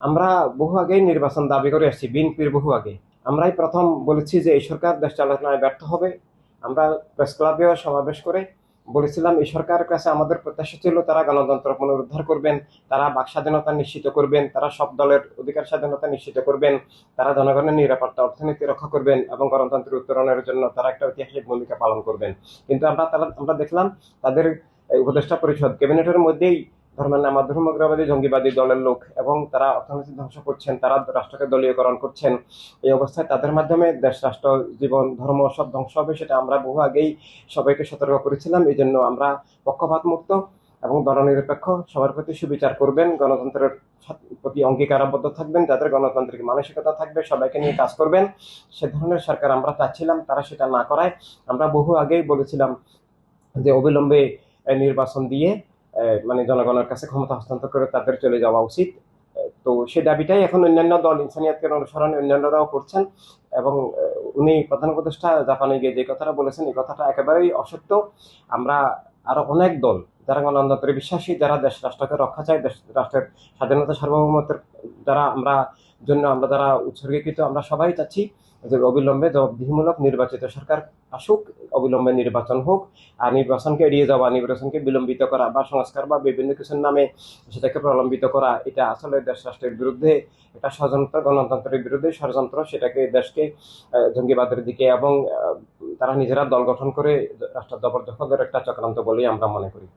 আমরা বহু আগেই নির্বাচন দাবি করে আসছি, বিএনপির বহু আগে। আমরাই প্রথম বলেছি যে এই সরকার দেশ চালানোয় ব্যর্থ হবে। আমরা প্রেস ক্লাবেও সমাবেশ করে বলেছিলাম, এই সরকারের কাছে আমাদের প্রত্যাশা ছিল তারা গণতন্ত্র পুনরুদ্ধার করবেন, তারা বাক স্বাধীনতা নিশ্চিত করবেন, তারা সব দলের অধিকার স্বাধীনতা নিশ্চিত করবেন, তারা জনগণের নিরাপত্তা, অর্থনীতি রক্ষা করবেন এবং গণতন্ত্রের উত্তরণের জন্য তারা একটা ঐতিহাসিক ভূমিকা পালন করবেন। কিন্তু আমরা তারা, আমরা দেখলাম তাদের উপদেষ্টা পরিষদ ক্যাবিনেটের মধ্যেই ধর্মের নামা, ধর্মগ্রবাদী জঙ্গিবাদী দলের লোক এবং তারা অর্থনীতি ধ্বংস করছেন, তারা রাষ্ট্রকে দলীয়করণ করছেন। এই অবস্থায় তাদের মাধ্যমে দেশ, রাষ্ট্র, জীবন, ধর্ম সব ধ্বংস হবে সেটা আমরা বহু আগেই সবাইকে সতর্ক করেছিলাম। এই জন্য আমরা পক্ষপাত মুক্ত এবং দলনিরপেক্ষ সবার প্রতি সুবিচার করবেন, গণতন্ত্রের প্রতি অঙ্গীকারাবদ্ধ থাকবেন, যাদের গণতান্ত্রিক মানসিকতা থাকবে, সবাইকে নিয়ে কাজ করবেন। সে ধরনের সরকার আমরা চাচ্ছিলাম, তারা সেটা না করায়। আমরা বহু আগেই বলেছিলাম যে অবিলম্বে নির্বাচন দিয়ে মানে জনগণের কাছে ক্ষমতা হস্তান্তর করে তাদের চলে যাওয়া উচিত। তো সেই দাবিটাই এখন অন্যান্য দল ইনসানিয়াতকে অনুসরণ অন্যান্যরাও করছেন এবং উনি প্রধান উপদেষ্টা জাপানে গিয়ে যে কথাটা বলেছেন, এই কথাটা একেবারেই অসত্য। আমরা আরও অনেক দল যারা গণতন্ত্রে বিশ্বাসী, যারা দেশ রাষ্ট্রকে রক্ষা চায়, দেশ রাষ্ট্রের স্বাধীনতা সার্বভৌমত্বের দ্বারা আমরা জন্য আমরা যারা উৎসর্গীকৃত, আমরা সবাই চাচ্ছি যে অবিলম্বে জবাবদিহিমূলক নির্বাচিত সরকার আসুক, অবিলম্বে নির্বাচন হোক, আর নির্বাচনকে এড়িয়ে যাওয়া, নির্বাচনকে বিলম্বিত করা বা সংস্কার বা বিভিন্ন কিছুর নামে সেটাকে প্রলম্বিত করা, এটা আসলে দেশ রাষ্ট্রের বিরুদ্ধে, এটা ষড়যন্ত্র, গণতন্ত্রের বিরুদ্ধে ষড়যন্ত্র, সেটাকে দেশকে জঙ্গিবাদের দিকে এবং তারা নিজেরা দল গঠন করে, রাষ্ট্র জবরদখলের একটা চক্রান্ত বলেই আমরা মনে করি।